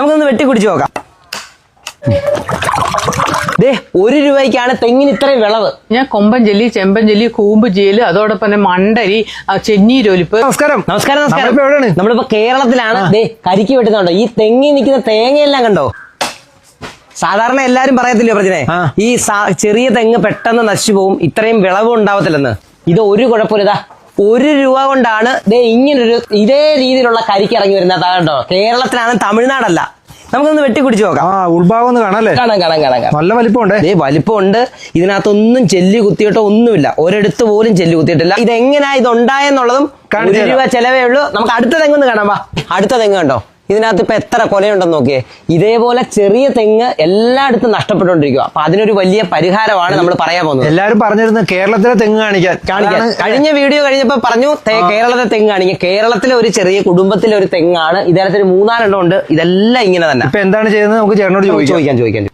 നമുക്കൊന്ന് വെട്ടി കുടിച്ചു നോക്കാം. ദേ ഒരു രൂപയ്ക്കാണ് തെങ്ങിന് ഇത്രയും വിളവ്. ഞാൻ കൊമ്പൻ ജെല്ലി ചെമ്പൻ ജെല്ലി കൂമ്പ് ജയിൽ അതോടൊപ്പം തന്നെ മണ്ടരി ചെന്നീരൊലിപ്പ് നമസ്കാരം. നമസ്കാരം നമസ്കാരം. നമ്മളിപ്പോ കേരളത്തിലാണ്. ദേ കരിക്ക് വെട്ടുന്നുണ്ടോ? ഈ തെങ്ങി നിൽക്കുന്ന തേങ്ങയെല്ലാം കണ്ടോ? സാധാരണ എല്ലാരും പറയത്തില്ലേ പ്രജനെ? ഈ ചെറിയ തെങ്ങ് പെട്ടെന്ന് നശിച്ചു പോവും ഇത്രയും വിളവ് ഉണ്ടാവത്തില്ലെന്ന്. ഇത് ഒരു കുഴപ്പമില്ല. ഒരു രൂപ കൊണ്ടാണ് ദേ ഇങ്ങനൊരു ഇതേ രീതിയിലുള്ള കരിക്ക് ഇറങ്ങി വരുന്നത്. കേട്ടോ കേരളത്തിലാണ് തമിഴ്നാടല്ല. നമുക്കൊന്ന് വെട്ടിക്കുടിച്ച് കുടിച്ചു നോക്കാം. ആ ഉൾഭാഗം ഒന്ന് കാണാല്ലേ കാണാം കാണാം കാണാം നല്ല വലിപ്പമുണ്ട്? ദേ വലിപ്പമുണ്ട്. ഇതിനകത്തൊന്നും ചെല്ലി കുത്തിയിട്ടോ ഒന്നുമില്ല. ഒരിടത്ത് പോലും ചെല്ലി കുത്തിയിട്ടില്ല. ഇത് എങ്ങനെയാ ഇത് ഉണ്ടായെന്നുള്ളതും ഒരു രൂപ ചെലവേ ഉള്ളൂ. നമുക്ക് അടുത്ത തെങ്ങൊന്ന് കാണാം വാ. അടുത്ത തെങ്ങ് കണ്ടോ? ഇതിനകത്ത് ഇപ്പൊ എത്ര കൊലയുണ്ടെന്ന് നോക്കിയേ. ഇതേപോലെ ചെറിയ തെങ്ങ് എല്ലായിടത്തും നഷ്ടപ്പെട്ടുകൊണ്ടിരിക്കുക അപ്പൊ അതിനൊരു വലിയ പരിഹാരമാണ് നമ്മൾ പറയാൻ പോകുന്നത്. എല്ലാവരും പറഞ്ഞിരുന്നു കേരളത്തിലെ തെങ്ങ് കാണിക്കാൻ. കാണിക്കാൻ. കഴിഞ്ഞ വീഡിയോ കഴിഞ്ഞപ്പോ പറഞ്ഞു കേരളത്തെ കേരളത്തിലെ തെങ്ങ് കാണിക്കുക കേരളത്തിലെ ഒരു ചെറിയ കുടുംബത്തിലെ ഒരു തെങ്ങാണ്. ഇതേലത്തിൽ മൂന്നാലെണ്ണം ഉണ്ട്. ഇതെല്ലാം ഇങ്ങനെ തന്നെ. ഇപ്പൊ എന്താണ് ചെയ്യുന്നത്? നമുക്ക് ചേട്ടനോട് ചോദിക്കാം. ചോദിക്കാൻ ചോദിക്കാൻ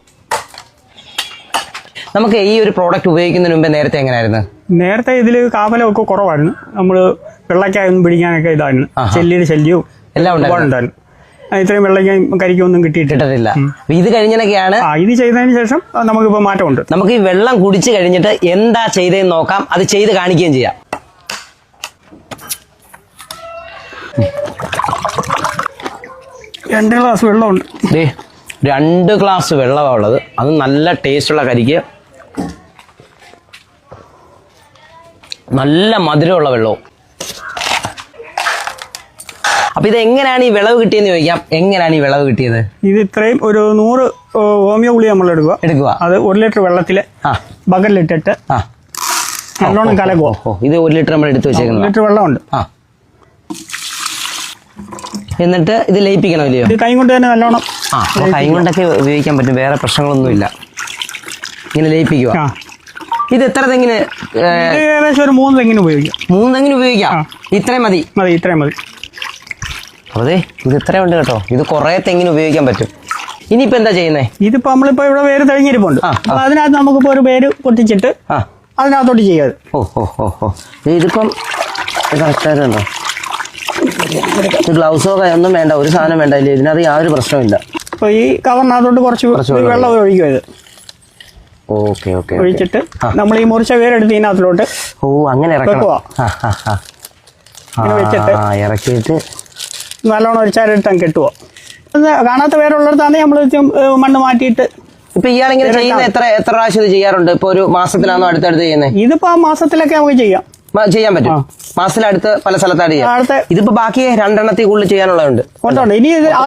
നമുക്ക് ഈ ഒരു പ്രോഡക്റ്റ് ഉപയോഗിക്കുന്നതിന് മുമ്പ് നേരത്തെ എങ്ങനെയായിരുന്നു? നേരത്തെ ഇതിൽ കാവലമൊക്കെ കുറവായിരുന്നു. നമ്മൾ വെള്ളക്കായൊന്നും പിടിക്കാനൊക്കെ ഇതായിരുന്നു. ചെല്ലിയുടെ ശല്യവും എല്ലാം ഉണ്ടായിരുന്നു. ഇത്രയും വെള്ളയ്ക്കും കരിക്കൊന്നും കിട്ടിയിട്ടില്ല. ഇത് കഴിഞ്ഞൊക്കെയാണ് ആ ഇത് ചെയ്തതിന് ശേഷം നമുക്കിപ്പോൾ മാറ്റമുണ്ട്. നമുക്ക് ഈ വെള്ളം കുടിച്ചു കഴിഞ്ഞിട്ട് എന്താ ചെയ്തതെന്ന് നോക്കാം. അത് ചെയ്ത് കാണിക്കുകയും ചെയ്യാം. രണ്ട് ഗ്ലാസ് വെള്ളമുണ്ട്. രണ്ട് ഗ്ലാസ് വെള്ളമാണ് ഉള്ളത്. അത് നല്ല ടേസ്റ്റുള്ള കരിക്ക്. നല്ല മധുരമുള്ള വെള്ളവും. അപ്പൊ ഇത് എങ്ങനെയാണ് ഈ വിളവ് കിട്ടിയെന്ന് ചോദിക്കാം. എങ്ങനെയാണ് ഈ വിളവ് കിട്ടിയത്? ഇത് ഇത്രയും ഒരു നൂറ് ഹോമിയോ ഗുളി നമ്മൾ എടുക്കുക. എടുക്കുക. അത് ഒരു ലിറ്റർ വെള്ളത്തിൽ ബക്കറ്റിലിട്ടിട്ട് നല്ലോണം കലക്കുക ഇത് ഒരു ലിറ്റർ നമ്മൾ എടുത്ത് വെച്ചേക്കുന്നത്. ലിറ്റർ വെള്ളമുണ്ട്. ആ. എന്നിട്ട് ഇത് ലയിപ്പിക്കണം ഇല്ലയോ? കൈ കൊണ്ട് തന്നെ നല്ലോണം ആ കൈ കൊണ്ടൊക്കെ ഉപയോഗിക്കാൻ പറ്റും. വേറെ പ്രശ്നങ്ങളൊന്നുമില്ല. ഇങ്ങനെ ലയിപ്പിക്കുക. ഇത് എത്ര തെങ്ങിന് ഏകദേശം ഒരു മൂന്ന് തെങ്ങിന് ഉപയോഗിക്കാം. മൂന്ന് തെങ്ങിന് ഉപയോഗിക്കാം. ഇത്രയും മതി. മതി ഇത്രയും മതി. അതെ ഇത് ഇത്രയും ഉണ്ട് കേട്ടോ. ഇത് കുറേ തെങ്ങിന് ഉപയോഗിക്കാൻ പറ്റും. ഇനിയിപ്പോ എന്താ ചെയ്യുന്നേ? ഇതിപ്പോ നമ്മളിപ്പോ ഇവിടെ വേര് തെളിഞ്ഞിരിപ്പുണ്ട്. അപ്പൊ അതിനകത്ത് നമുക്കിപ്പോ ഒരു വേര് പൊട്ടിച്ചിട്ട് ആ. അതിനകത്തോട്ട് ചെയ്യാതെ ഓ ഓ ഓ ഓ. ഇതിപ്പം കറക്റ്റായിട്ടുണ്ടോ ഗ്ലൗസോ ഒന്നും വേണ്ട ഒരു സാധനം വേണ്ട ഇല്ലേ? ഇതിനകത്ത് യാതൊരു പ്രശ്നമില്ല അപ്പൊ ഈ കവറിനകത്തോട്ട് കുറച്ച് വെള്ളം ഒഴിക്കും. ഇത്. ഓക്കെ ഓക്കെ ഒഴിച്ചിട്ട് നമ്മൾ ഈ മുറിച്ച വേരെടുത്ത് ഇതിനകത്തോട്ട് ഓ അങ്ങനെ ഇറക്കുക വെച്ചിട്ട് ഇറക്കിയിട്ട് നല്ലോണം ഒഴിച്ചാലിട്ട് കെട്ടുവോ? കാണാത്ത പേരുള്ളിടത്താണെങ്കിൽ നമ്മൾ മണ്ണ് മാറ്റിയിട്ട് ഇപ്പൊ ഇയാളിങ്ങനെ ചെയ്യുന്ന എത്ര എത്ര പ്രാവശ്യം ഇത് ചെയ്യാറുണ്ട്? ഇപ്പൊ ഒരു മാസത്തിലാണോ അടുത്തടുത്ത് ചെയ്യുന്നത് ഇതിപ്പോ ആ മാസത്തിലൊക്കെ നമുക്ക് ചെയ്യാം. ചെയ്യാൻ പറ്റും. മാസത്തിലടുത്ത് പല സ്ഥലത്താണ് ചെയ്യാം. ഇതിപ്പോ ബാക്കി രണ്ടെണ്ണത്തിൽ കൂടുതൽ ചെയ്യാനുള്ളതുണ്ട്. ഇനി